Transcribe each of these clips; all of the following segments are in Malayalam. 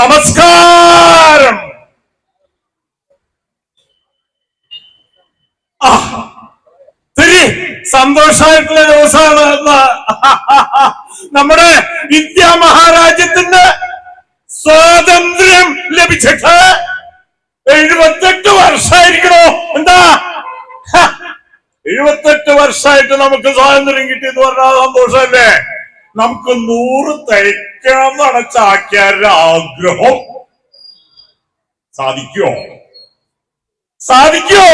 നമസ്കാരം. തിരി സന്തോഷമായിട്ടുള്ള ദിവസമാണ്. നമ്മുടെ ഇന്ത്യ മഹാരാജ്യത്തിന്റെ സ്വാതന്ത്ര്യം ലഭിച്ചിട്ട് എഴുപത്തെട്ട് വർഷമായിരിക്കണോ എന്താ? എഴുപത്തെട്ട് വർഷമായിട്ട് നമുക്ക് സ്വാതന്ത്ര്യം കിട്ടിയെന്ന് പറഞ്ഞാൽ സന്തോഷമല്ലേ? നമുക്ക് നൂറ് തയ്ക്കണം ചാക്യാരുടെ ആഗ്രഹം സാധിക്കോ സാധിക്കോ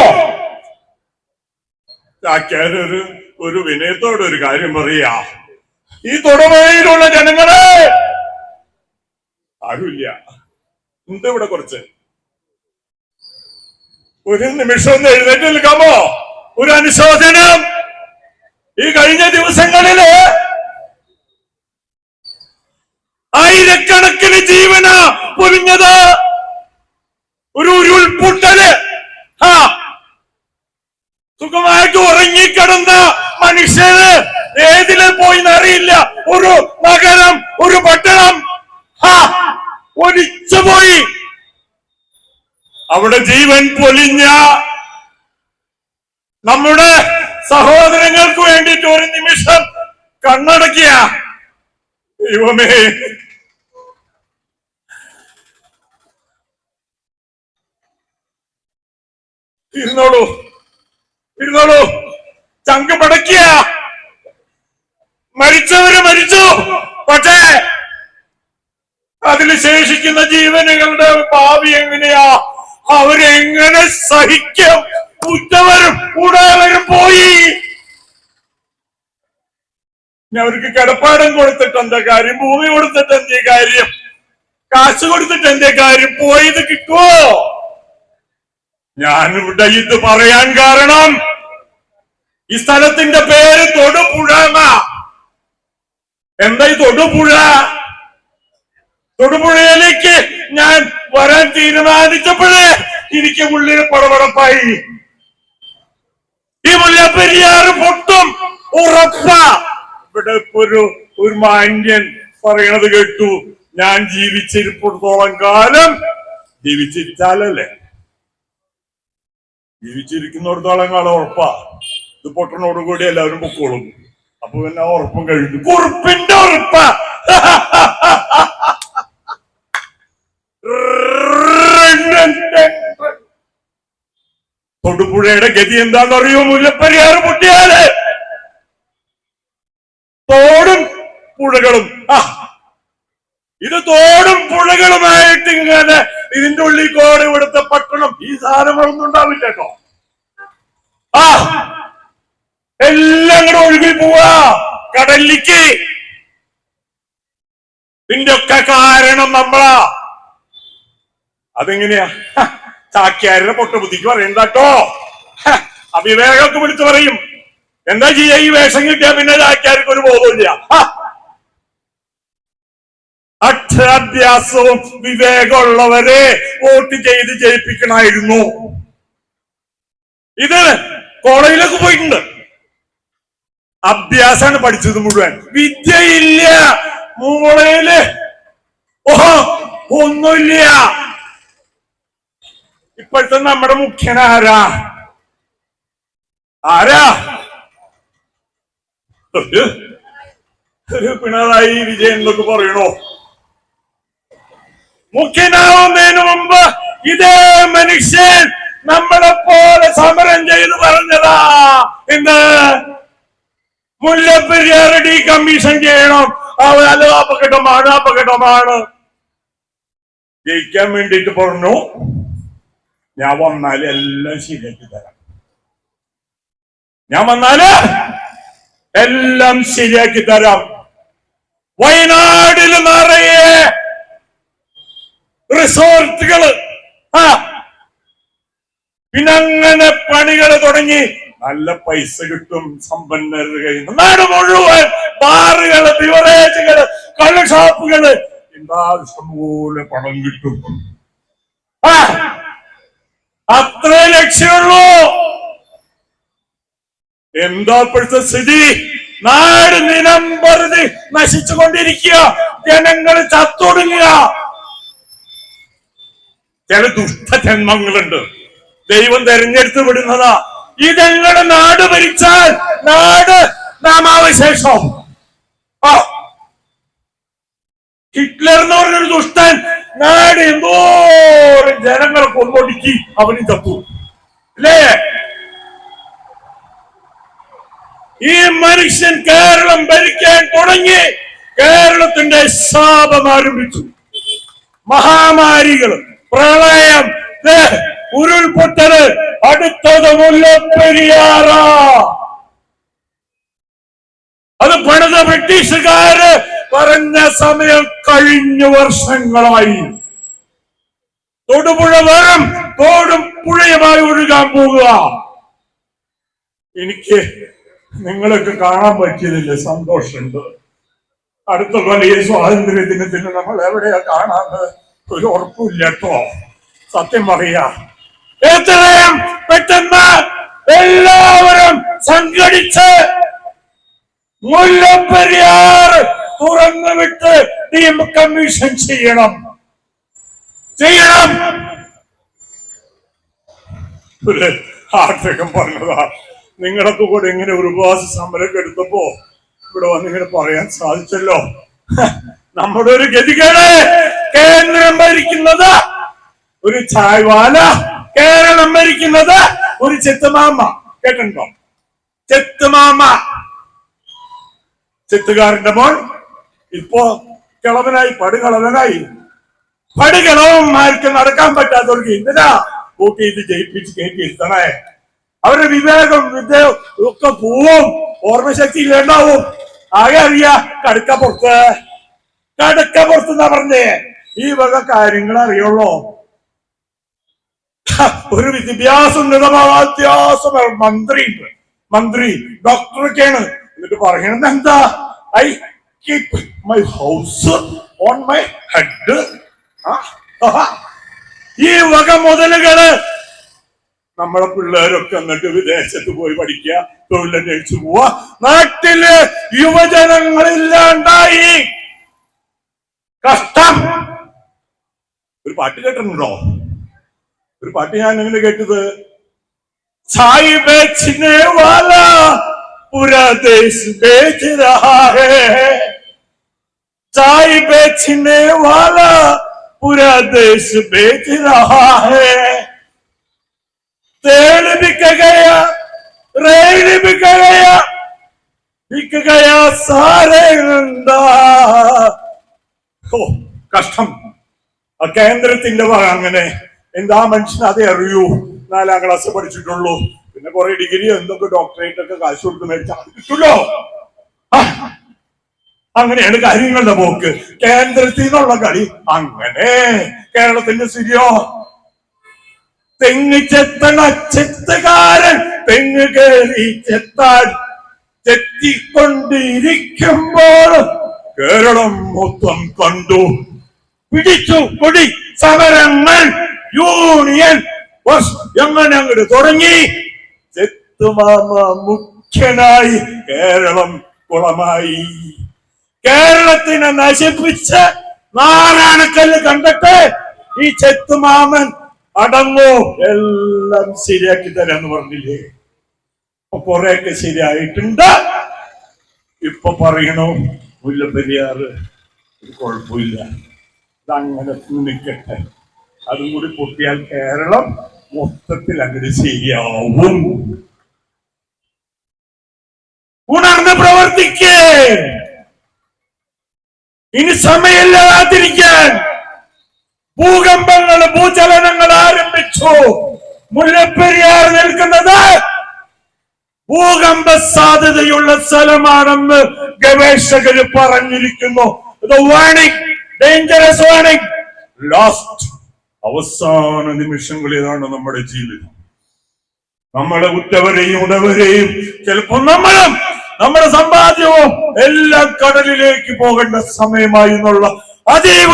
ചാക്യാര് ഒരു ഒരു വിനയത്തോടെ ഒരു കാര്യം പറയാ. ഈ തൊടുപുഴയിലുള്ള ജനങ്ങളെ! ആരുമില്ല. ഉണ്ട് ഇവിടെ കുറച്ച്. ഒരു നിമിഷം ഒന്ന് എഴുന്നേറ്റ് നിൽക്കാമോ? ഒരു അനുശോചനം. ഈ കഴിഞ്ഞ ദിവസങ്ങളിൽ ആയിരക്കണക്കിന് ജീവന പൊലിഞ്ഞത് ഒരു ഉരുൾപൊട്ടൽ. ആ സുഖമായിട്ട് ഉറങ്ങിക്കിടന്ന മനുഷ്യന് ഏതിൽ പോയി അറിയില്ല ഒരു നഗരം ഒരു പട്ടണം. ആ ഒലിച്ചുപോയി അവിടെ ജീവൻ പൊലിഞ്ഞ നമ്മുടെ സഹോദരങ്ങൾക്ക് വേണ്ടിയിട്ട് ഒരു നിമിഷം കണ്ണടക്കിയ ദൈവമേ. ഇരുന്നോളൂ. ഇരുന്നോളൂ. ചങ്ക് പടക്കിയ. മരിച്ചവര് മരിച്ചു. പക്ഷേ അതിൽ ശേഷിക്കുന്ന ജീവനുകളുടെ ഭാവി എങ്ങനെയാ? അവരെങ്ങനെ സഹിക്കും? ഉറ്റവരും കൂടാവരും പോയി. അവർക്ക് കിടപ്പാടം കൊടുത്തിട്ട് എന്താ കാര്യം? ഭൂമി കൊടുത്തിട്ട് എന്തേ കാര്യം? കാശ് കൊടുത്തിട്ട് എന്തേ കാര്യം? പോയത് കിട്ടുമോ ഞാനിവിടെ ഇത് പറയാൻ കാരണം ഈ സ്ഥലത്തിന്റെ പേര് തൊടുപുഴ. എന്താ ഈ തൊടുപുഴ? തൊടുപുഴയിലേക്ക് ഞാൻ വരാൻ തീരുമാനിച്ചപ്പോഴേ എനിക്ക് ഉള്ളിൽ പടപടപ്പായി. ഈ മുല്ലപ്പെരിയാറ് പൊട്ടും ഉറപ്പ. ഇവിടെ ഒരു ഒരു മാന്യൻ പറയണത് കേട്ടു. ഞാൻ ജീവിച്ചിരിപ്പിടത്തോളം കാലം ജീവിച്ചിരിച്ചാലല്ലേ? ജീവിച്ചിരിക്കുന്നിടത്തോളം കാലം ഉറപ്പാ. ഇത് പൊട്ടനോടുകൂടി എല്ലാവരും പൊക്കോളും. അപ്പൊ പിന്നെ ഉറപ്പും കഴിഞ്ഞു. കുറുപ്പിന്റെ ഉറപ്പ. തൊടുപുഴയുടെ ഗതി എന്താണെന്നറിയോ മുല്ലപ്പെരിയാറ് പൊട്ടിയാൽ തോടും പുഴകളും. ഇത് തോടും പുഴകളുമായിട്ട് ഇങ്ങനെ ഇതിന്റെ ഉള്ളിൽ കോടി ഇവിടുത്തെ പട്ടണം. ഈ സാധനങ്ങളൊന്നും ഉണ്ടാവില്ല കേട്ടോ ആ. എല്ലാം കൂടെ ഒഴുകി പോവാ. കടലിക്ക് ഇതിന്റെ ഒക്കെ കാരണം നമ്മളാ. അതെങ്ങനെയാ? ചാക്യാരുടെ പൊട്ടബുദ്ധിക്ക് കേട്ടോ അവിവേകമൊക്കെ വിളിച്ചു പറയും. എന്താ ചെയ്യാ? ഈ വേഷം കിട്ടിയാ പിന്നെ ചാക്യാർക്ക് ഒരു ബോധമില്ല. അക്ഷരാഭ്യാസവും വിവേകമുള്ളവരെ വോട്ട് ചെയ്ത് ജയിപ്പിക്കണമായിരുന്നു. ഇത് കോളേജിലൊക്കെ പോയിട്ടുണ്ട്. അഭ്യാസാണ് പഠിച്ചത് മുഴുവൻ. വിദ്യയില്ല. മൂളയിൽ ഓഹോ ഒന്നുമില്ല. ഇപ്പോഴത്തെ നമ്മുടെ മുഖ്യൻ ആരാ ആരാ? ഒരു പിണറായി വിജയൻ എന്നൊക്കെ പറയണോ? മുഖ്യനാവുന്നതിന് മുമ്പ് ഇതേ മനുഷ്യൻ നമ്മളെ പോലെ സമരം ചെയ്ത് പറഞ്ഞതാ. ഇന്ന് മുല്ലപ്പെരിയാർ ഡി കമ്മീഷൻ ചെയ്യണം. അത് അപകടമാണ് അപകടമാണ് ജയിക്കാൻ വേണ്ടിയിട്ട് പറഞ്ഞു. ഞാൻ വന്നാൽ എല്ലാം ശരിയാക്കി തരാം. ഞാൻ വന്നാൽ എല്ലാം ശരിയാക്കി തരാം. വയനാടിൽ നിറയെ റിസോർട്ടുകൾ. ആ. പിന്നെ അങ്ങനെ പണികൾ തുടങ്ങി നല്ല പൈസ കിട്ടും സമ്പന്നരുടെ കയ്യിൽ. നാട് മുഴുവൻ ബാറുകൾ ബിവറേജുകൾ കള്ള് ഷോപ്പുകൾ. എന്താ ഇഷ്ടംപോലെ പണം കിട്ടും. അത്രേ ലക്ഷ്യമുള്ളൂ. എന്താ ഇപ്പോഴത്തെ സ്ഥിതി? നാട് നിലം പറഞ്ഞ് നശിച്ചുകൊണ്ടിരിക്കുക. ജനങ്ങൾ ചത്തൊടുങ്ങുക. ചില ദുഷ്ടജന്മങ്ങളുണ്ട്. ദൈവം തെരഞ്ഞെടുത്ത് വിടുന്നതാ. ഇതങ്ങളുടെ നാട് ഭരിച്ചാൽ നാട് നാമാവശേഷം ഹിറ്റ്ലർ എന്ന് പറഞ്ഞൊരു ദുഷ്ടൻ നാട് എന്തോരം ജനങ്ങളെ കൊന്നൊടുക്കി അവന് ചത്തു. അല്ലേ? ഈ മനുഷ്യൻ കേരളം ഭരിക്കാൻ തുടങ്ങി കേരളത്തിന്റെ ശാപം ആരംഭിച്ചു. മഹാമാരികൾ പ്രളയം ഉരുൾപൊട്ടൽ അടുത്തത് മുല്ലപ്പെരിയാറ. അത് പണിത ബ്രിട്ടീഷുകാര് പറഞ്ഞ സമയം കഴിഞ്ഞ വർഷങ്ങളായി. തൊടുപുഴ വെറും തോടും പുഴയുമായി ഒഴുകാൻ പോകുക. എനിക്ക് നിങ്ങളൊക്കെ കാണാൻ പറ്റിയതില്ല സന്തോഷമുണ്ട്. അടുത്ത വലിയ സ്വാതന്ത്ര്യ ദിനത്തിന് നമ്മൾ എവിടെയാ കാണാന്ന് ഒരു ഉറപ്പില്ല കേട്ടോ സത്യം പറയാ. എത്രയും പെട്ടെന്ന് എല്ലാവരും സംഘടിച്ച് മുല്ലപ്പെരിയാർ തുറന്നു വിട്ട് നിയമ കമ്മീഷൻ ചെയ്യണം. ചെയ്യണം. ആഗ്രഹം പറഞ്ഞതാ. നിങ്ങളൊക്കെ കൂടെ ഇങ്ങനെ ഒരുപാട് സമരമൊക്കെ സമരം എടുത്തപ്പോ ഇവിടെ വന്നിങ്ങനെ പറയാൻ സാധിച്ചല്ലോ. നമ്മുടെ ഒരു ഗതികേട്. കേന്ദ്രം ഭരിക്കുന്നത് ഒരു ചായ്വാല കേരളം ഭരിക്കുന്നത് ഒരു ചെത്തുമാമ. കേട്ടിട്ടുണ്ടോ? ചെത്തുമാമ. ചെത്തുകാരന്റെ മോൾ ഇപ്പോ കിളവനായി പടുകളവനായി. പടുകിളവന്മാർക്ക് നടക്കാൻ പറ്റാത്തവർക്ക് എന്തിനാ വോട്ട് ചെയ്ത് ജയിപ്പിച്ച് കയറ്റി ഇരുത്തണേ? അവരുടെ വിവേകം വിദ്യ ഒക്കെ പോവും. ഓർമ്മശക്തി ഇല്ലാണ്ടാവും. ആകെ അറിയാ കടുക്ക പുറത്ത് കടുക്ക പുറത്ത് എന്നാ പറഞ്ഞേ? ഈ വക കാര്യങ്ങൾ അറിയുള്ളോ ഒരു വിദ്യാഭ്യാസം ഉന്നതമാധ്യാസം മന്ത്രി മന്ത്രി ഡോക്ടറൊക്കെയാണ് എന്നിട്ട് പറയണത് എന്താ? I keep my house on my head ഈ വക മുതലുകൾ നമ്മളെ പിള്ളേരൊക്കെ എന്നിട്ട് വിദേശത്ത് പോയി പഠിക്കുക തൊഴിലന്വേഷിച്ചു പോവാ നാട്ടിൽ യുവജനങ്ങളില്ലാണ്ടായി. കഷ്ടം. ഒരു പാട്ട് കേട്ടിട്ടുണ്ടോ ഒരു പാട്ട് ഞാൻ എങ്ങനെ കേട്ടത് സായി बेचने वाला पूरा देश बेच रहा है चाय बेचने वाला पूरा देश बेच रहा है तेल बिक गया रेल बिक गया बिक गया सारे नंदा ഓ കഷ്ടം ആ കേന്ദ്രത്തിന്റെ വക അങ്ങനെ എന്താ മനുഷ്യൻ അതേ അറിയൂ. നാലാം ക്ലാസ് പഠിച്ചിട്ടുള്ളൂ. പിന്നെ കുറെ ഡിഗ്രി എന്തൊക്കെ ഡോക്ടറേറ്റ് ഒക്കെ കാശ് കൊടുത്ത് മേടിച്ചാൽ അങ്ങനെയാണ് കാര്യങ്ങളുടെ പോക്ക്. കേന്ദ്രത്തിൽ നിന്നുള്ള കളി അങ്ങനെ. കേരളത്തിന്റെ സ്ഥിതിയോ? തെങ്ങ് ചെത്തണ ചെത്തുകാരൻ തെങ്ങ് കേറി ചെത്താൻ ചെത്തിക്കൊണ്ടിരിക്കുമ്പോൾ കേരളം മൊത്തം കണ്ടു. പിടിച്ചു കൊടി സമരങ്ങൾ യൂണിയൻ എങ്ങനെ അങ്ങോട്ട് തുടങ്ങി? ചെത്തുമാമ മുഖ്യനായി കേരളം കുളമായി. കേരളത്തിനെ നശിപ്പിച്ച് നാരായണക്കല്ല് കണ്ടിട്ട് ഈ ചെത്തുമാമൻ അടങ്ങോ? എല്ലാം ശരിയാക്കി തരാന്ന് പറഞ്ഞില്ലേ? കൊറേയൊക്കെ ശരിയായിട്ടുണ്ട്. ഇപ്പൊ പറയണോ മുല്ലപ്പെരിയാറ്? കുഴപ്പമില്ല. ഇതങ്ങനെ നിൽക്കട്ടെ. അതും കൂടി പൊട്ടിയാൽ കേരളം മൊത്തത്തിൽ അങ്ങനെ ശരിയാവും. ഉണർന്ന് പ്രവർത്തിക്കേ. ഇനി സമയമില്ലാതിരിക്കാൻ ഭൂകമ്പങ്ങൾ ഭൂചലനങ്ങൾ ആരംഭിച്ചു. മുല്ലപ്പെരിയാർ നിൽക്കുന്നത് ഭൂകമ്പ സാധ്യതയുള്ള സ്ഥലമാണെന്ന് ഗവേഷകർ പറഞ്ഞിരിക്കുന്നു. വാണിംഗ് ഡേഞ്ചറസ് വാണിംഗ് ലാസ്റ്റ് അവസാന നിമിഷങ്ങളിലാണ് നമ്മുടെ ജീവിതം. നമ്മളെ ഉറ്റവരെയും ഉടവരെയും ചിലപ്പോ നമ്മളും നമ്മുടെ സമ്പാദ്യവും എല്ലാം കടലിലേക്ക് പോകേണ്ട സമയമായി എന്നുള്ള അതീവ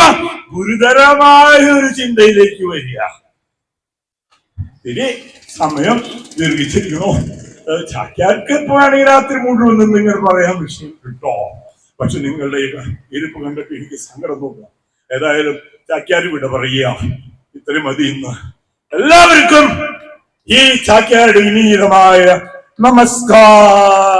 ഗുരുതരമായ ഒരു ചിന്തയിലേക്ക് വരിക. ഇനി സമയം ദീർഘിച്ചിരിക്കണോ ചാക്യാർക്ക് വേണമെങ്കിൽ രാത്രി മുഴുവൻ ഇങ്ങനെ പറയാൻ വിഷയം കിട്ടോ പക്ഷെ നിങ്ങളുടെ ഇരിപ്പ് കണ്ടിട്ട് എനിക്ക് സങ്കടം തോന്നുക ഏതായാലും ചാക്യാരി വിട പറയുക. ഇത്രയും മതി ഇന്ന്. എല്ലാവർക്കും ഈ ചാക്യാരുടെ വിനീതമായ നമസ്കാരം